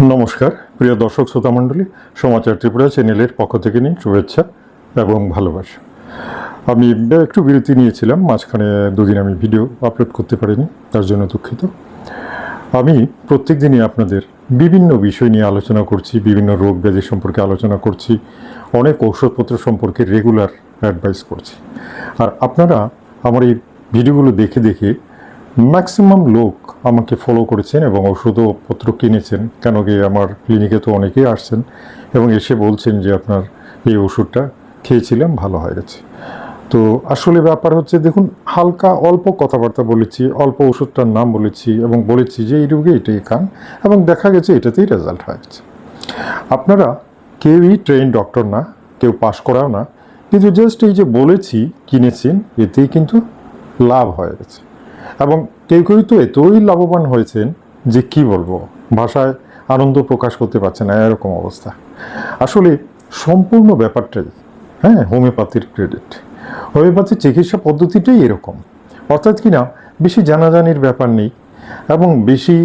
নমস্কার, প্রিয় দর্শক শ্রোতা মণ্ডলী, সমাচার ত্রিপুরা চ্যানেলের পক্ষ থেকে নিন শুভেচ্ছা এবং ভালোবাসা। আমি একটু বিরতি নিয়েছিলাম, মাঝখানে দুদিন আমি ভিডিও আপলোড করতে পারিনি, তার জন্য দুঃখিত। আমি প্রত্যেক দিনই আপনাদের বিভিন্ন বিষয় নিয়ে আলোচনা করছি, বিভিন্ন রোগ ব্যাধি সম্পর্কে আলোচনা করছি, অনেক ঔষধপত্র সম্পর্কে রেগুলার অ্যাডভাইস করছি। আর আপনারা আমার এই ভিডিওগুলো দেখে দেখে ম্যাক্সিমাম লোক আমাকে ফলো করেছেন এবং ওষুধপত্র কিনেছেন, কেন কি আমার ক্লিনিকে তো অনেকেই আসছেন এবং এসে বলছেন যে আপনার এই ওষুধটা খেয়েছিলাম, ভালো হয়ে গেছে। তো আসলে ব্যাপার হচ্ছে, দেখুন, হালকা অল্প কথাবার্তা বলেছি, অল্প ওষুধটার নাম বলেছি এবং বলেছি যে এই রোগে এটাই খান এবং দেখা গেছে এটাতেই রেজাল্ট হয়ে গেছে। আপনারা কেউই ট্রেন ডক্টর না, কেউ পাশ করাও না, কিন্তু জাস্ট এই যে বলেছি, কিনেছেন, এতেই কিন্তু লাভ হয়ে গেছে। এবং কেউ কেউ তো এতই লাভবান হয়েছেন যে কি বলব, ভাষায় আনন্দ প্রকাশ করতে পারছে না, এরকম অবস্থা। আসলে সম্পূর্ণ ব্যাপারটাই হ্যাঁ হোমিওপ্যাথির ক্রেডিট হোমিওপ্যাথির চিকিৎসা পদ্ধতিটাই এরকম। অর্থাৎ কিনা বেশি জানাজানির ব্যাপার নেই এবং বেশি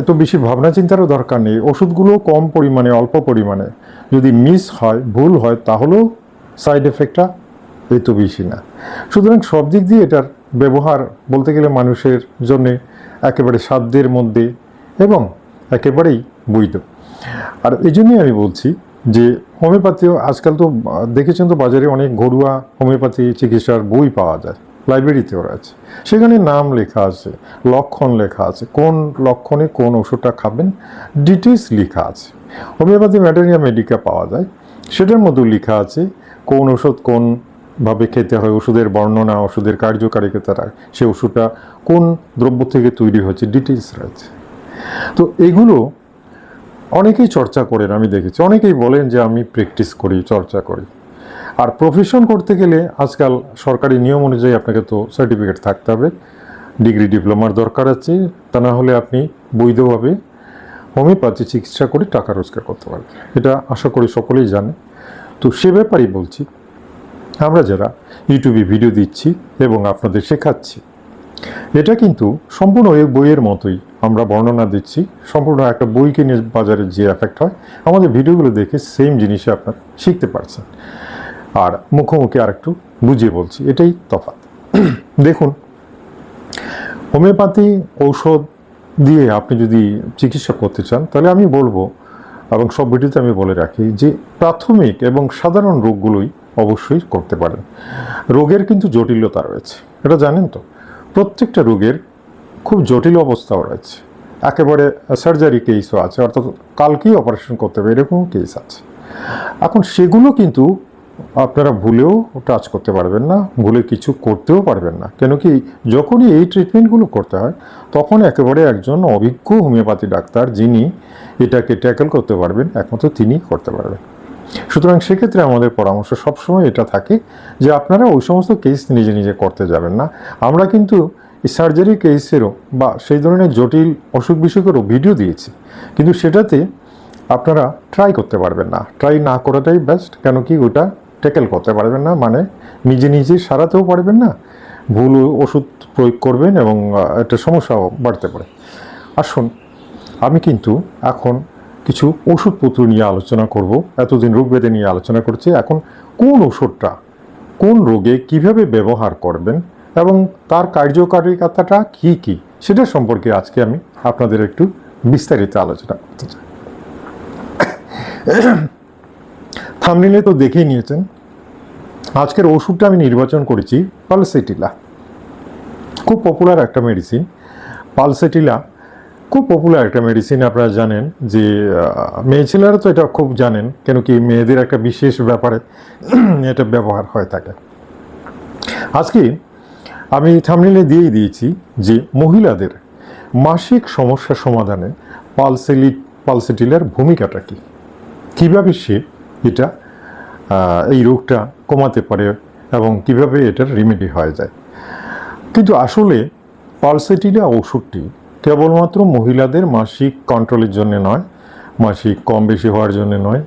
এত বেশি ভাবনা চিন্তারও দরকার নেই। ওষুধগুলো কম পরিমাণে, অল্প পরিমাণে। যদি মিস হয়, ভুল হয়, তাহলেও সাইড এফেক্টটা এত বেশি না। সুতরাং সব দিক দিয়ে এটার ব্যবহার বলতে গেলে মানুষের জন্য একেবারে সাধ্যের মধ্যে এবং একেবারেই বৈধ। আর এই জন্যই আমি বলছি যে হোমিওপ্যাথিও আজকাল তো দেখেছেন তো বাজারে অনেক ঘরোয়া হোমিওপ্যাথি চিকিৎসার বই পাওয়া যায়, লাইব্রেরিতেও আছে সেখানে নাম লেখা আছে, লক্ষণ লেখা আছে, কোন লক্ষণে কোন ওষুধটা খাবেন ডিটেলস লেখা আছে। হোমিওপ্যাথি ম্যাটেরিয়া মেডিকা পাওয়া যায়, সেটার মধ্যেও লেখা আছে কোন ওষুধ কোন ভাবে খেতে হয়, ওষুধের বর্ণনা, ওষুধের কার্যকারিতা সে ওষুধটা কোন দ্রব্য থেকে তৈরি হচ্ছে ডিটেলস রয়েছে। তো এগুলো অনেকেই চর্চা করেন, আমি দেখেছি। অনেকেই বলেন যে আমি প্র্যাকটিস করি, চর্চা করি। আর প্রফেশন করতে গেলে আজকাল সরকারি নিয়ম অনুযায়ী আপনাকে তো সার্টিফিকেট থাকতে হবে ডিগ্রি ডিপ্লোমার দরকার আছে, তা না হলে আপনি বৈধভাবে হোমিওপ্যাথি চিকিৎসা করে টাকা রোজগার করতে পারবেন। এটা আশা করি সকলেই জানে। তো সে ব্যাপারেই বলছি আমরা যারা ইউটিউবে ভিডিও দিচ্ছি এবং আপনাদের শেখাচ্ছি, এটা কিন্তু সম্পূর্ণ ওই বইয়ের মতোই আমরা বর্ণনা দিচ্ছি। সম্পূর্ণ একটা বই কিনে বাজারে যে এফেক্ট হয়, আমাদের ভিডিওগুলো দেখে সেম জিনিসে আপনার শিখতে পারছেন। আর মুখোমুখি আর একটু বুঝিয়ে বলছি, এটাই তফাৎ। দেখুন, হোমিওপ্যাথি ঔষধ দিয়ে আপনি যদি চিকিৎসা করতে চান, তাহলে আমি বলব এবং সব ভিডিওতে আমি বলে রাখি যে প্রাথমিক এবং সাধারণ রোগগুলোই অবশ্যই করতে পারেন। রোগের কিন্তু জটিলতা রয়েছে, এটা জানেন তো? প্রত্যেকটা রোগের খুব জটিল অবস্থাও রয়েছে। একেবারে সার্জারি কেসও আছে, অর্থাৎ কালকেই অপারেশন করতে হবে এরকম কেস আছে। এখন সেগুলো কিন্তু আপনারা ভুলেও টাচ করতে পারবেন না, ভুলে কিছু করতেও পারবেন না। কেন কি, যখনই এই ট্রিটমেন্টগুলো করতে হয়, তখন একেবারে একজন অভিজ্ঞ হোমিওপ্যাথি ডাক্তার যিনি এটাকে ট্যাকেল করতে পারবেন, একমাত্র তিনি করতে পারবেন। সুতরাং সেক্ষেত্রে আমাদের পরামর্শ সবসময় এটা থাকে যে আপনারা ওই সমস্ত কেস নিজে নিজে করতে যাবেন না। আমরা কিন্তু সার্জারি কেসেরও বা সেই ধরনের জটিল অসুখ বিসুখেরও ভিডিও দিয়েছি। কিন্তু সেটাতে আপনারা ট্রাই করতে পারবেন না। ট্রাই না করাটাই বেস্ট কেন কি ওটা ট্যাকেল করতে পারবেন না মানে নিজে নিজে সারাতেও পারবেন না, ভুল ওষুধ প্রয়োগ করবেন এবং একটা সমস্যাও বাড়তে পারে। আসুন, আমি কিন্তু এখন কিছু ওষুধপত্র নিয়ে আলোচনা করব, এতদিন রোগবেদে নিয়ে আলোচনা করছি, এখন কোন ওষুধটা, কোন রোগে কীভাবে ব্যবহার করবেন এবং তার কার্যকারিতাটা কি কি, সেটা সম্পর্কে আজকে আমি আপনাদের একটু বিস্তারিত আলোচনা করতে চাই। থামনিলে তো দেখেই নিয়েছেন। আজকের ওষুধটা আমি নির্বাচন করেছি পালসেটিলা। খুব পপুলার একটা মেডিসিন পালসেটিলা খুব পপুলার একটা মেডিসিন আপনারা জানেন যে আহ, মেয়ে ছেলেরা তো এটা খুব জানেন কেন কি মেয়েদের একটা বিশেষ ব্যাপারে এটা ব্যবহার হয়ে থাকে। আজকে আমি থামনিলে দিয়েই দিয়েছি যে মহিলাদের মাসিক সমস্যা সমাধানে পালসেলি পালসেটিলার ভূমিকাটা কী? কীভাবে সে এটা এই রোগটা কমাতে পারে এবং কীভাবে এটার রিমেডি হয়ে যায়। কিন্তু আসলে পালসেটিলা ওষুধটি কেবলমাত্র মহিলাদের মাসিক কন্ট্রোলের জন্য নয়, মাসিক কম বেশি হওয়ার জন্য নয়,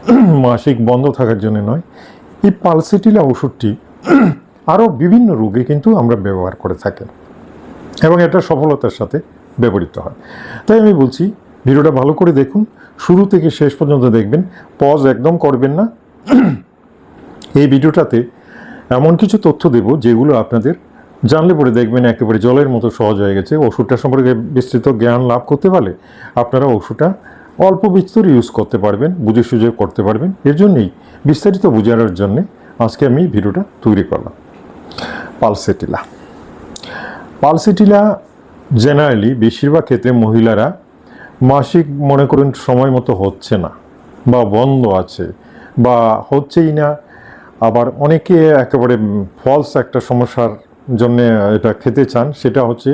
মাসিক বন্ধ থাকার জন্য নয়, এই পালসেটিলা ওষুধটি আরও বিভিন্ন রোগে কিন্তু আমরা ব্যবহার করে থাকি এবং এটা সফলতার সাথে ব্যবহৃত হয়। তাই আমি বলছি ভিডিওটা ভালো করে দেখুন। শুরু থেকে শেষ পর্যন্ত দেখবেন। পজ একদম করবেন না। এই ভিডিওটাতে এমন কিছু তথ্য দেব যেগুলো আপনাদের জানলে পরে দেখবেন একেবারে জলের মতো সহজ হয়ে গেছে। ওষুধটা সম্পর্কে বিস্তৃত জ্ঞান লাভ করতে পারলে আপনারা ওষুধটা অল্প বিস্তর ইউজ করতে পারবেন, বুঝে সুঝে করতে পারবেন। এর জন্যই বিস্তারিত বোঝানোর জন্যে আজকে আমি ভিডিওটা তৈরি করলাম। পালসেটিলা। পালসেটিলা জেনারেলি বেশিরভাগ ক্ষেত্রে মহিলারা মাসিক মনে করুন সময় মতো হচ্ছে না, বা বন্ধ আছে, বা হচ্ছেই না। আবার অনেকে একেবারে ফলস একটা সমস্যার জন্যে এটা খেতে চান, সেটা হচ্ছে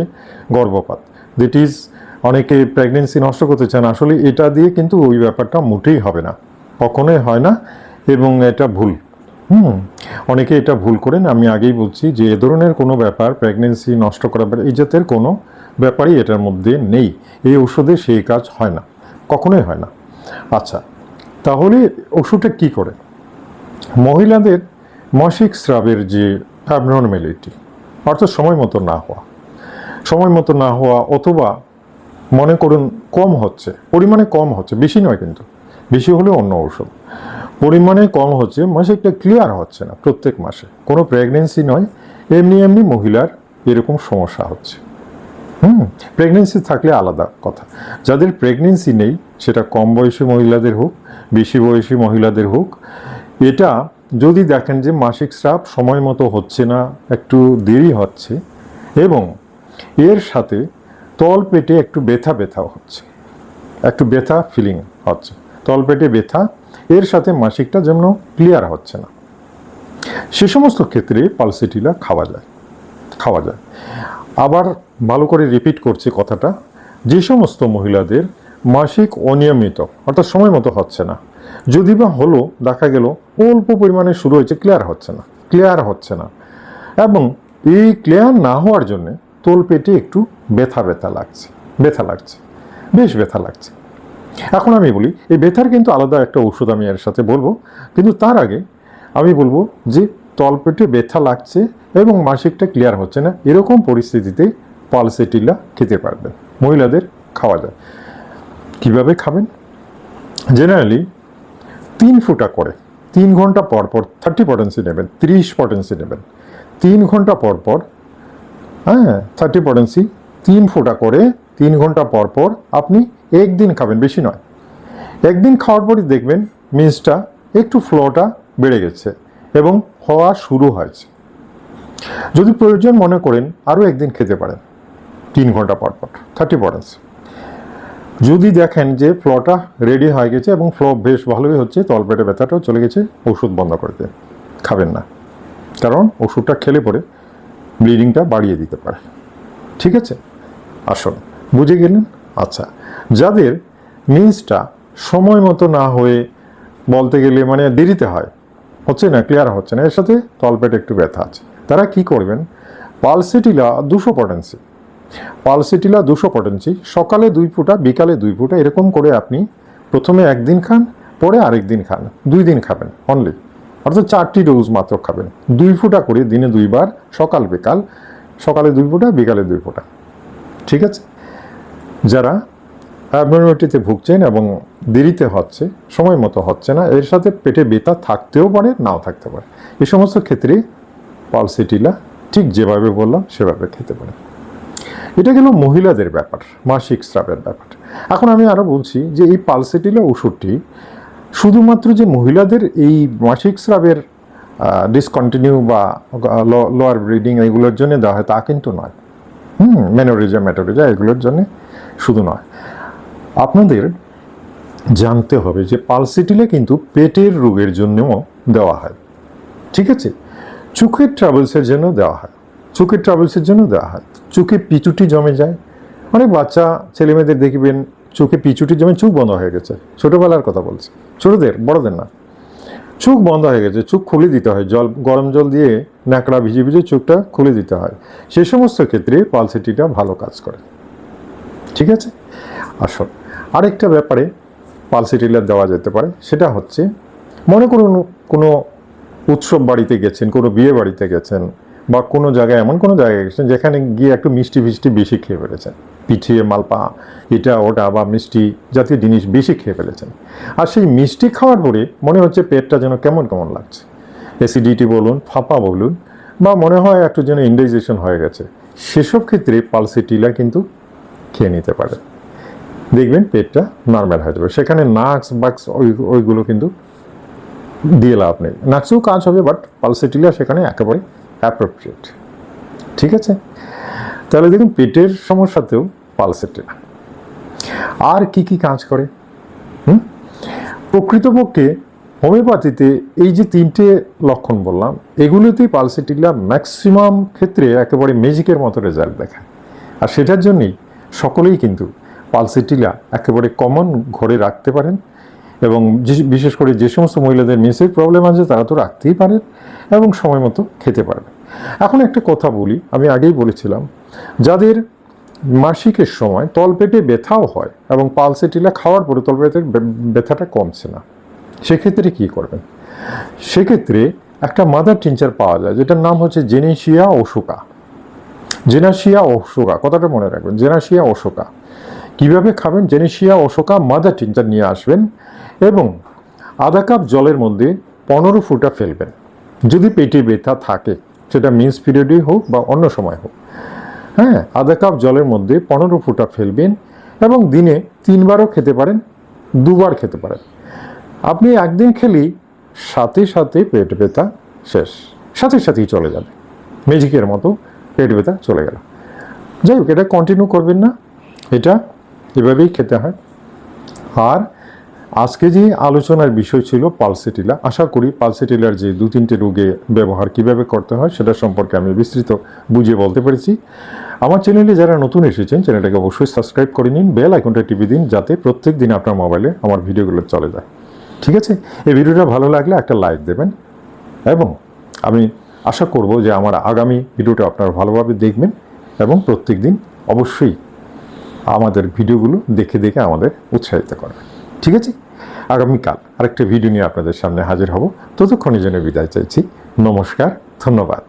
গর্ভপাত। দ্যাট ইজ অনেকে প্রেগনেন্সি নষ্ট করতে চান, আসলে এটা দিয়ে কিন্তু ওই ব্যাপারটা মোটেই হবে না। কখনোই হয় না, এবং এটা ভুল। হুম, অনেকে এটা ভুল করেন। আমি আগেই বলছি যে এ ধরনের কোনো ব্যাপার প্রেগনেন্সি নষ্ট করা এই জাতের কোনো ব্যাপারই এটার মধ্যে নেই। এই ওষুধে সেই কাজ হয় না। কখনোই হয় না। আচ্ছা তাহলে ওষুধটা কি করে? মহিলাদের মাসিক স্রাবের যে অ্যাবনর্ম্যালিটি অর্থাৎ সময় মতো না হওয়া, সময় মতো না হওয়া অথবা মনে করুন কম হচ্ছে, পরিমাণে কম হচ্ছে, বেশি নয় কিন্তু, বেশি হলে অন্য ওষুধ পরিমাণে কম হচ্ছে, মাসিকটা ক্লিয়ার হচ্ছে না প্রত্যেক মাসে, কোনো প্রেগনেন্সি নয়, এমনি এমনি মহিলার এরকম সমস্যা হচ্ছে। হুম প্রেগনেন্সি থাকলে আলাদা কথা। যাদের প্রেগনেন্সি নেই, সেটা কম বয়সী মহিলাদের হোক, বেশি বয়সী মহিলাদের হোক, এটা যদি দেখেন যে মাসিক স্রাব সময় মতো হচ্ছে না, একটু দেরি হচ্ছে, এবং এর সাথে তল পেটে একটু ব্যথা ব্যথা হচ্ছে, একটু ব্যথা ফিলিং হচ্ছে, তল পেটে ব্যথা, এর সাথে মাসিকটা যেন ক্লিয়ার হচ্ছে না। সে সমস্ত ক্ষেত্রে পালসিটিলা খাওয়া যায় খাওয়া যায়। আবার ভালো করে রিপিট করছি কথাটা। যে সমস্ত মহিলাদের মাসিক অনিয়মিত, অর্থাৎ সময় মতো হচ্ছে না। যদি বা হলো, দেখা গেল, অল্প পরিমাণে শুরু হয়েছে ক্লিয়ার হচ্ছে না ক্লিয়ার হচ্ছে না। এবং এই ক্লিয়ার না হওয়ার জন্যে তোল পেটে একটু ব্যথা ব্যথা লাগছে ব্যথা লাগছে, বেশ ব্যথা লাগছে। এখন আমি বলি, এই ব্যথার কিন্তু আলাদা একটা ওষুধ আমি এর সাথে বলব। কিন্তু তার আগে আমি বলব যে তলপেটে ব্যথা লাগছে এবং মাসিকটা ক্লিয়ার হচ্ছে না। এরকম পরিস্থিতিতে পালসেটিলা খেতে পারবেন। মহিলাদের খাওয়া যায়। কীভাবে খাবেন? জেনারেলি তিন ফুটা করে, তিন ঘণ্টা পর পর থার্টি পটেন্সি নেবেন, ত্রিশ পটেন্সি নেবেন। তিন ঘণ্টা পর পর হ্যাঁ থার্টি পটেন্সি তিন ফুটা করে তিন ঘণ্টা পর পর আপনি একদিন খাবেন, বেশি নয়। একদিন খাওয়ার পরই দেখবেন মিন্সটা একটু ফ্লোটা বেড়ে গেছে। এবং হওয়া শুরু হয়েছে। যদি প্রয়োজন মনে করেন, আরও একদিন খেতে পারেন। তিন ঘণ্টা পর পর থার্টি পটেন্সি যদি দেখেন যে ফ্লোটা রেডি হয়ে গেছে এবং ফ্লো বেশ ভালোই হচ্ছে, তলপেটে ব্যথাটাও চলে গেছে, ওষুধ বন্ধ করে দেন। খাবেন না। কারণ ওষুধটা খেলে পরে ব্লিডিংটা বাড়িয়ে দিতে পারে। ঠিক আছে? আসুন, বুঝে গেলেন? আচ্ছা যাদের মিন্সটা সময় মতো না হয়ে বলতে গেলে মানে দেরিতে হয় হচ্ছে না ক্লিয়ার হচ্ছে না। এর সাথে তলপেটে একটু ব্যথা আছে। তারা কি করবেন? পালসিটিলা দুশো পটেন্সি। পালসিটিলা দুশো পটেন্সি, সকালে দুই ফুটা, বিকালে দুই ফুটা, এরকম করে আপনি প্রথমে একদিন খান, পরে আরেক দিন খান। দুই দিন খাবেন অনলি অর্থাৎ চারটি ডোজ মাত্র খাবেন। দুই ফুটা করে দিনে দুইবার, সকাল, বিকাল। সকালে দুই ফুটা, বিকালে দুই ফুটা। ঠিক আছে? যারা অ্যাবনর্মালিটিতে ভুগছেন এবং দেরিতে হচ্ছে, সময় মতো হচ্ছে না, এর সাথে পেটে ব্যথা থাকতেও পারে, নাও থাকতে পারে। এ সমস্ত ক্ষেত্রে পালসিটিলা ঠিক যেভাবে বললাম, সেভাবে খেতে পারে। এটা গেল মহিলাদের ব্যাপার, মাসিক স্রাবের ব্যাপার। এখন আমি আরও বলছি যে এই পালসেটিলা ওষুধটি শুধুমাত্র যে মহিলাদের এই মাসিক স্রাবের ডিসকন্টিনিউ বা লোয়ার ব্রিডিং এগুলোর জন্য দেওয়া হয়, তা কিন্তু নয়। হুম মেনোরিজা ম্যাটোরিজা এগুলোর জন্য শুধু নয়। আপনাদের জানতে হবে যে পালসিটিলে কিন্তু পেটের রোগের জন্যও দেওয়া হয়। ঠিক আছে? চোখের ট্রাভেলসের জন্য দেওয়া হয়। চোখের ট্রাভেলসের জন্য দেওয়া হয়। চোখে পিচুটি জমে যায়। অনেক বাচ্চা, ছেলেমেয়েদের দেখবেন চোখে পিচুটি জমে চোখ বন্ধ হয়ে গেছে। ছোটোবেলার কথা বলছি। ছোটদের, বড়দের না। চোখ বন্ধ হয়ে গেছে, চোখ খুলে দিতে হয়। জল, গরম জল দিয়ে ন্যাকড়া ভিজে ভিজে চোখটা খুলে দিতে হয়। সে সমস্ত ক্ষেত্রে পালসিটিটা ভালো কাজ করে। ঠিক আছে? আসল আরেকটা ব্যাপারে পালসিটিলার দেওয়া যেতে পারে। সেটা হচ্ছে, মনে করুন কোনো উৎসব বাড়িতে গেছেন, কোনো বিয়ে বাড়িতে গেছেন বা কোনো জায়গায়, এমন কোনো জায়গায় গেছেন যেখানে গিয়ে একটু মিষ্টি ফিষ্টি বেশি খেয়ে ফেলেছেন। পিঠিয়ে মালপা, এটা, ওটা বা মিষ্টি জাতীয় জিনিস বেশি খেয়ে ফেলেছেন। আর সেই মিষ্টি খাওয়ার পরে মনে হচ্ছে পেটটা যেন কেমন কেমন লাগছে। অ্যাসিডিটি বলুন, ফাঁপা বলুন, বা মনে হয় একটু যেন ইন্ডাইজেশন হয়ে গেছে। সেসব ক্ষেত্রে পালসিটিলা কিন্তু খেয়ে নিতে পারে দেখবেন পেটটা নর্মাল হয়ে যাবে। সেখানে নাক্স বাক্স ওই, ওইগুলো কিন্তু দিয়ে লাভ নেই। নাক্সেও কাজ হবে বাট পালসিটিলা সেখানে একেবারে অ্যাপ্রোপ্রিয়েট ঠিক আছে? তাহলে দেখুন, পেটের সমস্যাতেও পালসিটিলা আর কি কি কাজ করে? হুম? প্রকৃতপক্ষে হোমিওপ্যাথিতে এই যে তিনটে লক্ষণ বললাম, এগুলোতেই পালসিটিলা ম্যাক্সিমাম ক্ষেত্রে একেবারে ম্যাজিকের মতো রেজাল্ট দেখায়। আর সেটার জন্যই সকলেই কিন্তু পালসিটিলা একেবারে কমন ঘরে রাখতে পারেন এবং বিশেষ করে যে সমস্ত মহিলাদের মেসের প্রবলেম আছে, তারা তো রাখতেই পারেন এবং সময় মতো খেতে পারবে এখন একটা কথা বলি, আমি আগেই বলেছিলাম, যাদের মাসিকের সময় তলপেটে ব্যথাও হয় এবং পালসেটিলা খাওয়ার পরে তলপেটের ব্যথাটা কমছে না, সেক্ষেত্রে কি করবেন? সেক্ষেত্রে একটা মাদার টিনচার পাওয়া যায়, যেটার নাম হচ্ছে জেনেশিয়া অশোকা। জেনাশিয়া অশোকা, কথাটা মনে রাখবেন জেনাশিয়া ওশোকা কীভাবে খাবেন? জেনেশিয়া, অশোকা, মাদার টিনচার নিয়ে আসবেন এবং আধা কাপ জলের মধ্যে পনেরো ফুটা ফেলবেন। যদি পেটে ব্যথা থাকে, সেটা মিন্স পিরিয়ডে হোক বা অন্য সময় হোক। হ্যাঁ আধা কাপ জলের মধ্যে পনেরো ফুটা ফেলবেন এবং দিনে তিনবারও খেতে পারেন, দুবার খেতে পারেন। আপনি একদিন খেলেই সাথে সাথে পেট ব্যথা শেষ, সাথে সাথেই চলে যাবে। ম্যাজিকের মতো পেট ব্যথা চলে গেল। যাই হোক, এটা কন্টিনিউ করবেন না। এটা এভাবেই খেতে হয়। আর আজকে যে আলোচনার বিষয় ছিল পালসেটিলা, আশা করি পালসেটিলার যে দু তিনটে রোগে ব্যবহার কীভাবে করতে হয় সেটা সম্পর্কে আমি বিস্তৃত বুঝিয়ে বলতে পেরেছি। আমার চ্যানেলে যারা নতুন এসেছেন, চ্যানেলটাকে অবশ্যই সাবস্ক্রাইব করে নিন, বেল আইকনটা টিপে দিন, যাতে প্রত্যেক দিন আপনার মোবাইলে আমার ভিডিওগুলো চলে যায়। ঠিক আছে? এই ভিডিওটা ভালো লাগলে একটা লাইক দেবেন এবং আমি আশা করব যে আমার আগামী ভিডিওটা আপনারা ভালোভাবে দেখবেন এবং প্রত্যেক দিন অবশ্যই আমাদের ভিডিওগুলো দেখে দেখে আমাদের উৎসাহিত করবে। ঠিক আছে? আগামীকাল আরেকটা ভিডিও নিয়ে আপনাদের সামনে হাজির হব। ততক্ষণের জন্য বিদায় চাইছি। নমস্কার, ধন্যবাদ।